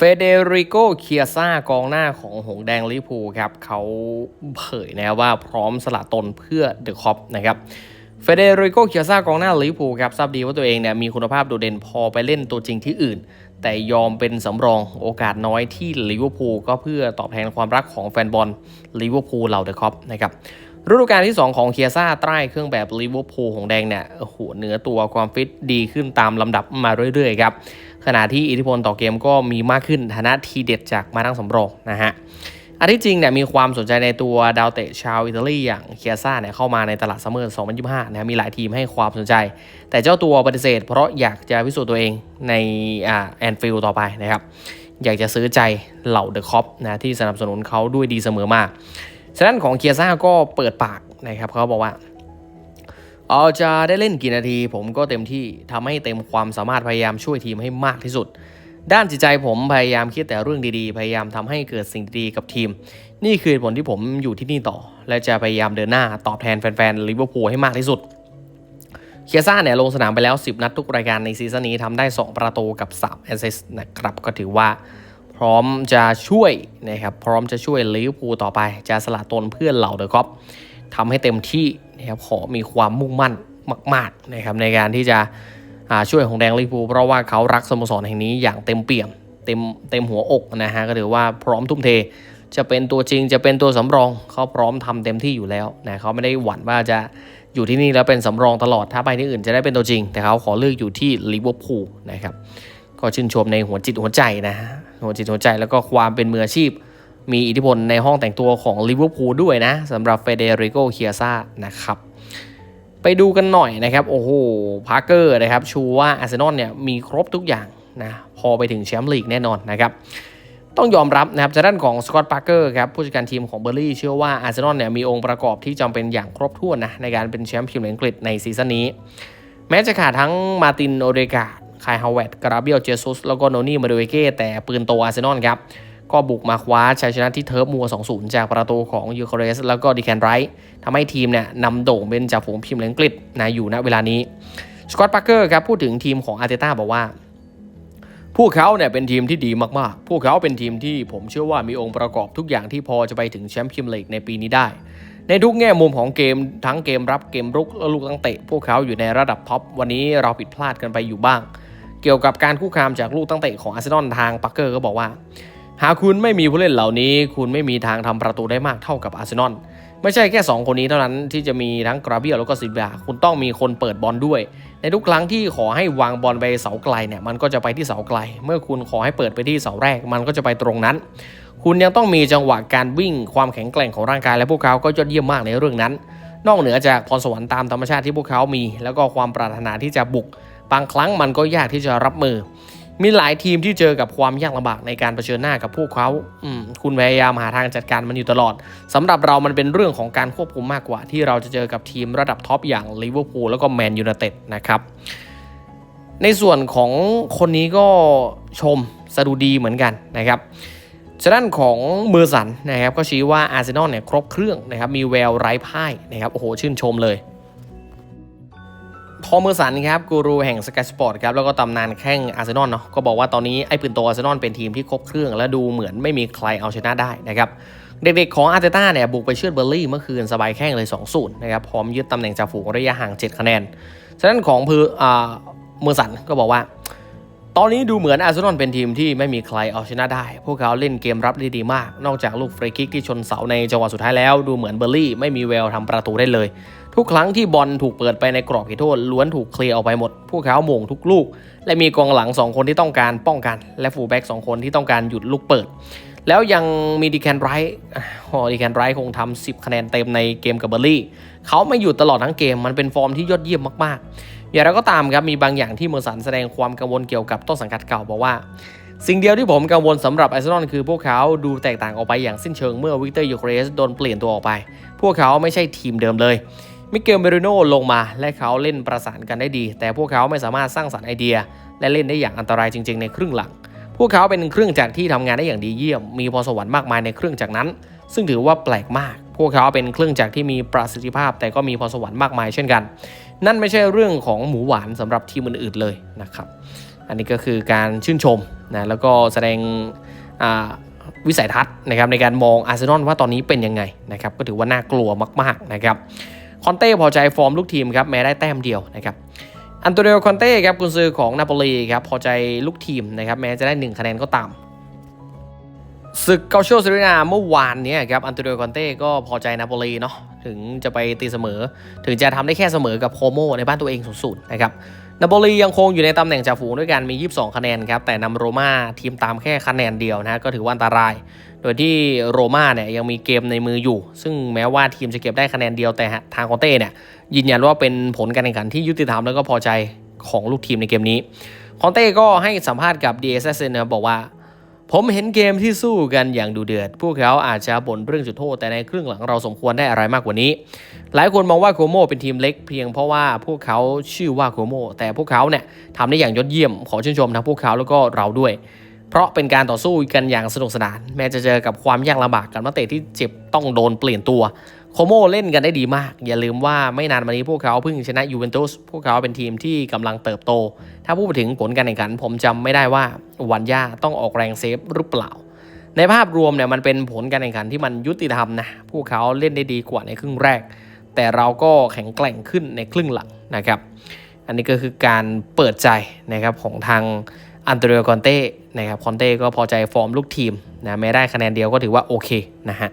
เฟเดริโกเคียซ่ากองหน้าของหงแดงลิเวอร์พูลครับเขาเผยนะว่าพร้อมสละตนเพื่อเดอะคอปนะครับเฟเดริโกเคียซ่ากองหน้าลิเวอร์พูลครับทราบดีว่าตัวเองเนี่ยมีคุณภาพโดดเด่นพอไปเล่นตัวจริงที่อื่น แต่ยอมเป็นสำรองโอกาสน้อยที่ลิเวอร์พูลก็เพื่อตอบแทนความรักของแฟนบอลลิเวอร์พูลเหล่าเดอะคอปนะครับฤดูกาลที่ 2 ของเคียซ่าใต้เครื่องแบบลิเวอร์พูลของแดงเนี่ยโอ้โหเนื้อตัวความฟิตดีขึ้นตามลำดับมาเรื่อยๆครับ ขณะที่อิทธิพลต่อเกมก็มีมากขึ้นฐานะทีเด็ดจากมาทั้งสำรองนะฮะอันที่จริงเนี่ยมีความสนใจในตัวดาวเตะชาวอิตาลีอย่างเคียซ่าเนี่ยเข้ามาในตลาดซัมเมอร์2025นะมีหลายทีมให้ความสนใจ แต่เจ้าตัวปฏิเสธ เพราะอยากจะพิสูจน์ตัวเองในอ่าแอนฟิลต่อไปนะครับอยากจะซื้อใจเหล่าเดอะคอปนะที่สนับสนุนเขาด้วยดีเสมอมา ฉะนั้นของเคียซ่าก็เปิดปากนะครับเขาบอกว่า เอาจะได้เล่นกี่นาที ผมก็เต็มที่ทำให้เต็มความสามารถพยายามช่วยทีมให้มากที่สุด ด้านจิตใจผมพยายามคิดแต่เรื่องดีๆ พยายามทำให้เกิดสิ่งดีๆกับทีม นี่คือผลที่ผมอยู่ที่นี่ต่อ และจะพยายามเดินหน้าตอบแทนแฟนๆลิเวอร์พูลให้มากที่สุดเคียซ่าเนี่ยลงสนามไปแล้ว 10 นัดทุกรายการในซีซั่นนี้ทำได้ 2 ประตูกับ3แอสซิสต์นะครับ ก็ถือว่าพร้อมจะช่วยนะครับ พร้อมจะช่วยลิเวอร์พูลต่อไป จะสละตนเพื่อนเหล่าเดอะคอปทำให้เต็มที่ นะครับขอมีความมุ่งมั่นมากๆนะครับในการที่จะช่วยของแดงลิเวอร์พูเพราะว่าเขารักสโมสรแห่งนี้อย่างเต็มเปี่ยมเต็มเต็มหัวอกนะฮะก็ถือว่าพร้อมทุ่มเท จะเป็นตัวจริงจะเป็นตัวสำรองเขาพร้อมทำเต็มที่อยู่แล้วนะเขาไม่ได้หวั่นว่าจะอยู่ที่นี่แล้วเป็นสำรองตลอดถ้าไปที่อื่นจะได้เป็นตัวจริง แต่เขาขอเลือกอยู่ที่ลิเวอร์พูลนะครับก็ชื่นชมในหัวจิตหัวใจนะฮะหัวจิตหัวใจแล้วก็ความเป็นมืออาชีพ มีอิทธิพลในห้องแต่งตัวของลิเวอร์พูลด้วยนะสำหรับเฟเดริโกเคียซ่านะครับไปดูกันหน่อยนะครับ โอ้โหพาร์เกอร์นะครับชูว่าอาร์เซนอลเนี่ยมีครบทุกอย่างนะพอไปถึงแชมป์ลีกแน่นอนนะครับต้องยอมรับนะครับจากด้านของสกอตต์พาร์เกอร์ครับผู้จัดการทีมของเบอร์ลี่เชื่อว่าอาร์เซนอลเนี่ยมีองค์ประกอบที่จำเป็นอย่างครบถ้วนนะในการเป็นแชมป์พรีเมียร์ลีกอังกฤษในซีซั่นนี้ แม้จะขาดทั้งมาตินโอเดกาคายฮาวเวตกราเบียลเจซุสแล้วก็โนนี่มาดูเอเก้แต่ปืนโตอาร์เซนอลครับ ก็บุกมาคว้าชัยชนะที่เทิร์ฟมัว 2-0 จากประตูของยูเครสแล้วก็ดีแคนไรท์ทำให้ทีมเนี่ยนำโด่งเป็นจ่าฝูงพรีเมียร์ลีกอังกฤษนะอยู่ณเวลานี้สกอตต์พาร์เกอร์ครับพูดถึงทีมของอาร์เตต้าบอกว่า พวกเขาเนี่ยเป็นทีมที่ดีมากๆ พวกเขาเป็นทีมที่ผมเชื่อว่ามีองค์ประกอบทุกอย่างที่พอจะไปถึงแชมป์พรีเมียร์ลีกในปีนี้ได้ ในทุกแง่มุมของเกมทั้งเกมรับเกมรุกและลูกตั้งเตะ พวกเขาอยู่ในระดับท็อปวันนี้เราผิดพลาดกันไปอยู่บ้าง เกี่ยวกับการคู่คามจากลูกตั้งเตะของอาร์เซนอลทางปักเกอร์ก็บอกว่า หากคุณไม่มีผู้เล่นเหล่านี้ คุณไม่มีทางทำประตูได้มากเท่ากับอาร์เซนอลไม่ใช่แค่ 2 คนนี้เท่านั้นที่จะมีทั้งกราเบียแล้วก็ซิลวาคุณต้องมีคนเปิดบอลด้วย ในทุกครั้งที่ขอให้วางบอลไปเสาไกลเนี่ยมันก็จะไปที่เสาไกล เมื่อคุณขอให้เปิดไปที่เสาแรก มันก็จะไปตรงนั้น คุณยังต้องมีจังหวะการวิ่งความแข็งแกร่งของร่างกายและพวกเขาก็ยอดเยี่ยมมากในเรื่องนั้น นอกเหนือจากพรสวรรค์ตามธรรมชาติที่พวกเขามี แล้วก็ความปรารถนาที่จะบุกบางครั้งมันก็ยากที่จะรับมือ มีหลายทีมที่เจอกับความยากลำบากในการเผชิญหน้ากับพวกเขาคุณพยายามหาทางจัดการมันอยู่ตลอดสำหรับเรามันเป็นเรื่องของการควบคุมมากกว่า ที่เราจะเจอกับทีมระดับท็อปอย่างลิเวอร์พูลแล้วก็แมนยูไนเต็ดนะครับในส่วนของคนนี้ก็ชมสะดุดีเหมือนกันนะครับฉะนั้นของเมอร์สันนะครับก็ชี้ว่าอาร์เซนอลเนี่ยครบเครื่องนะครับมีแววไร้พ่ายนะครับโอ้โหชื่นชมเลย ทอมเมอร์สันครับกูรูแห่งสกายสปอร์ตครับแล้วก็ตำนานแข้งอาร์เซนอลเนาะก็บอกว่าตอนนี้ไอ้ปืนโตอาร์เซนอลเป็นทีมที่ครบเครื่องและดูเหมือนไม่มีใครเอาชนะได้นะครับเด็กๆของอาร์เตต้าเนี่ยบุกไปเชือดเบอร์ลี่เมื่อคืนสบายแข้งเลย2-0นะครับพร้อมยึดตำแหน่งจ่าฝูงระยะห่าง 7 คะแนน ฉะนั้นของพืออ่าเมอร์สันก็บอกว่า ตอนนี้ดูเหมือนอาร์เซนอลเป็นทีมที่ไม่มีใครเอาชนะได้ พวกเขาเล่นเกมรับได้ดีมาก นอกจากลูกฟรีคิกที่ชนเสาในจังหวะสุดท้ายแล้ว ดูเหมือนเบอร์ลี่ไม่มีแววทำประตูได้เลย ทุกครั้งที่บอลถูกเปิดไปในกรอบเขตโทษล้วนถูกเคลียร์ออกไปหมด พวกเขาโมงทุกลูก และมีกองหลัง 2 คนที่ต้องการป้องกัน และฟูลแบ็ก2คนที่ต้องการหยุดลูกเปิด แล้วยังมีดีแคนไรท์ดีแคนไรท์คงทำ10 คะแนนเต็มในเกมกับเบอร์ลี่ เขาไม่หยุดตลอดทั้งเกมมันเป็นฟอร์มที่ยอดเยี่ยมมากๆ อย่างไรก็ตามครับมีบางอย่างที่เมอร์สันแสดงความกังวลเกี่ยวกับต้นสังกัดเก่าบอกว่าสิ่งเดียวที่ผมกังวลสำหรับไอาร์นอลคือพวกเขาดูแตกต่างออกไปอย่างสิ้นเชิงเมื่อวิกเตอร์ยูเครสโดนเปลี่ยนตัวออกไป พวกเขาไม่ใช่ทีมเดิมเลย มิเกลเมริโนลงมาและเขาเล่นประสานกันได้ดี แต่พวกเขาไม่สามารถสร้างสรรค์ไอเดีย และเล่นได้อย่างอันตรายจริง ๆ ในครึ่งหลัง พวกเขาเป็นเครื่องจักรที่ทำงานได้อย่างดีเยี่ยม มีพรสวรรค์มากมายในเครื่องจักรนั้น ซึ่งถือว่าแปลกมาก พวกเขาเป็นเครื่องจักรที่มีประสิทธิภาพ แต่ก็มีพรสวรรค์มากมายเช่นกัน นั่นไม่ใช่เรื่องของหมูหวานสำหรับทีมอื่นๆเลยนะครับ อันนี้ก็คือการชื่นชมนะแล้วก็แสดงวิสัยทัศน์นะครับในการมองอาร์เซนอลว่าตอนนี้เป็นยังไงนะครับก็ถือว่าน่ากลัวมากๆนะครับ คอนเต้พอใจฟอร์มลูกทีมครับแม้ได้แต้มเดียวนะครับอันโตเนโอคอนเต้ครับกุนซือของนาโปลีครับพอใจลูกทีมนะครับแม้จะได้ 1 คะแนนก็ตามศึกเกาโชซิรินาเมื่อวานนี้ครับอันโตเนโอคอนเต้ก็พอใจนาโปลีเนาะถึงจะไปตีเสมอ ถึงจะทำได้แค่เสมอกับโคโมในบ้านตัวเองสูนย์นะครับ นาโปลียังคงอยู่ในตำแหน่งจ่าฝูงด้วยกันมี 22 คะแนนครับ แต่นำโรม่าทีมตามแค่คะแนนเดียวนะก็ถือว่าอันตราย โดยที่โรม่าเนี่ยยังมีเกมในมืออยู่ ซึ่งแม้ว่าทีมจะเก็บได้คะแนนเดียวแต่ทางคอนเต้เนี่ยยืนยันว่าเป็นผลการแข่งขันที่ยุติธรรมแล้วก็พอใจของลูกทีมในเกมนี้คอนเต้ก็ให้สัมภาษณ์กับ DSSN นะครับบอกว่า ผมเห็นเกมที่สู้กันอย่างดูเดือด พวกเขาอาจจะบ่นเรื่องจุดโทษ แต่ในครึ่งหลังเราสมควรได้อะไรมากกว่านี้ หลายคนมองว่าโคโมเป็นทีมเล็กเพียงเพราะว่าพวกเขาชื่อว่าโคโมแต่พวกเขาเนี่ยทำได้อย่างยอดเยี่ยม ขอชื่นชมทั้งพวกเขาแล้วก็เราด้วย เพราะเป็นการต่อสู้กันอย่างสนุกสนาน แม้จะเจอกับความยากลำบากกับนักเตะที่เจ็บต้องโดนเปลี่ยนตัว โคโมเล่นกันได้ดีมาก อย่าลืมว่าไม่นานมานี้พวกเขาเพิ่งชนะยูเวนตุสพวกเขาเป็นทีมที่กำลังเติบโต ถ้าพูดถึงผลการแข่งขัน ผมจำไม่ได้ว่าวันย่าต้องออกแรงเซฟหรือเปล่า ในภาพรวมเนี่ยมันเป็นผลการแข่งขันที่มันยุติธรรมนะพวกเขาเล่นได้ดีกว่าในครึ่งแรก แต่เราก็แข็งแกร่งขึ้นในครึ่งหลังนะครับ อันนี้ก็คือการเปิดใจนะครับของทางอันเตร o คอนเต้นะครับคอนเต้ก็พอใจฟอร์มลูกทีมนะแม้ได้คะแนนเดียวก็ถือว่าโอเคนะฮะ